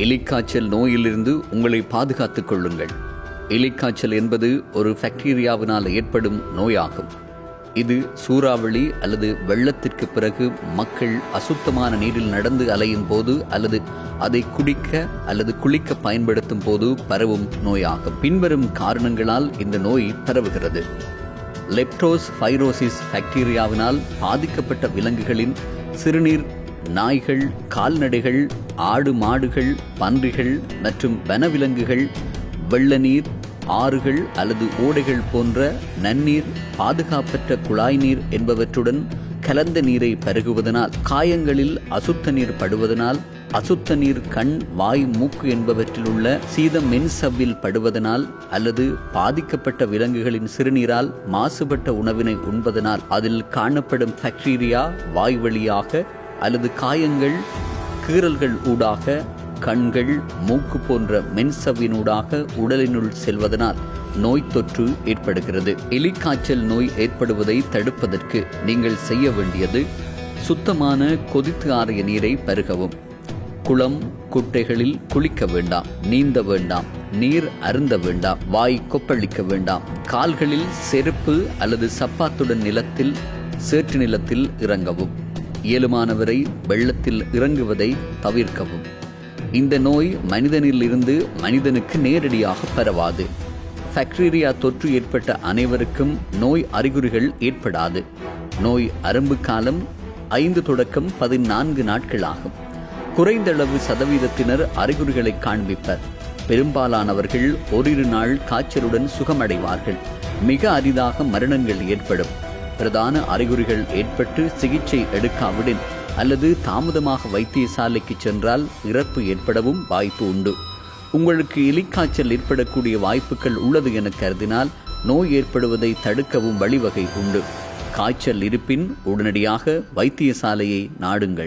எலிக்காய்ச்சல் நோயிலிருந்து உங்களை பாதுகாத்துக் கொள்ளுங்கள். எலிக்காய்ச்சல் என்பது ஒரு பாக்டீரியாவினால் ஏற்படும் நோயாகும். இது சூறாவளி அல்லது வெள்ளத்திற்கு பிறகு மக்கள் அசுத்தமான நீரில் நடந்து அலையும் போது அல்லது அதை குடிக்க அல்லது குளிக்க பயன்படுத்தும் போது பரவும் நோயாகும். பின்வரும் காரணங்களால் இந்த நோய் பரவுகிறது. லெப்டோஸ் ஃபைரோசிஸ் பாக்டீரியாவினால் பாதிக்கப்பட்ட விலங்குகளின் சிறுநீர் நாய்கள் கால்நடைகள் ஆடு மாடுகள் பன்றிகள் மற்றும் வனவிலங்குகள் வெள்ள நீர் ஆறுகள் அல்லது ஓடைகள் போன்ற நன்னீர் பாதுகாப்பற்ற குழாய் நீர் என்பவற்றுடன் கலந்த நீரை பருகுவதனால் காயங்களில் அசுத்த நீர் படுவதனால் அசுத்த நீர் கண் வாய் மூக்கு என்பவற்றில் உள்ள சீத மென்சவ்வில் படுவதனால் அல்லது பாதிக்கப்பட்ட விலங்குகளின் சிறுநீரால் மாசுபட்ட உணவினை உண்பதனால் அதில் காணப்படும் பாக்டீரியா வாய் வழியாக அல்லது காயங்கள் கீறல்கள் ஊடாக கண்கள் மூக்கு போன்ற மென்சவ்வினூடாக உடலினுள் செல்வதனால் நோய் தொற்று ஏற்படுகிறது. எலிக்காய்ச்சல் நோய் ஏற்படுவதை தடுப்பதற்கு நீங்கள் செய்ய வேண்டியது சுத்தமான கொதித்து ஆறிய நீரை பருகவும். குளம் குட்டைகளில் குளிக்க வேண்டாம் நீந்த வேண்டாம் நீர் அருந்த வேண்டாம் வாய் கொப்பளிக்க வேண்டாம். கால்களில் செருப்பு அல்லது சப்பாத்துடன் நிலத்தில் சேற்று நிலத்தில் இறங்கவும். இயலுமானவரை வெள்ளத்தில் இறங்குவதை தவிர்க்கவும். இந்த நோய் மனிதனில் இருந்து மனிதனுக்கு நேரடியாக பரவாது. ஃபேக்டீரியா தொற்று ஏற்பட்ட அனைவருக்கும் நோய் அறிகுறிகள் ஏற்படாது. நோய் அரும்பு காலம் ஐந்து தொடக்கம் பதினான்கு நாட்கள் ஆகும் குறைந்தளவு சதவீதத்தினர் அறிகுறிகளை காண்பிப்பர். பெரும்பாலானவர்கள் ஓரிரு நாள் காய்ச்சலுடன் சுகமடைவார்கள். மிக அரிதாக மரணங்கள் ஏற்படும். பிரதான அறிகுறிகள் ஏற்பட்டு சிகிச்சை எடுக்காவிடில் அல்லது தாமதமாக வைத்தியசாலைக்கு சென்றால் இறப்பு ஏற்படவும் வாய்ப்பு உண்டு. உங்களுக்கு எலிக்காய்ச்சல் ஏற்படக்கூடிய வாய்ப்புகள் உள்ளது என கருதினால் நோய் ஏற்படுவதை தடுக்கவும் வழிவகை உண்டு. காய்ச்சல் இருப்பின் உடனடியாக வைத்தியசாலையை நாடுங்கள்.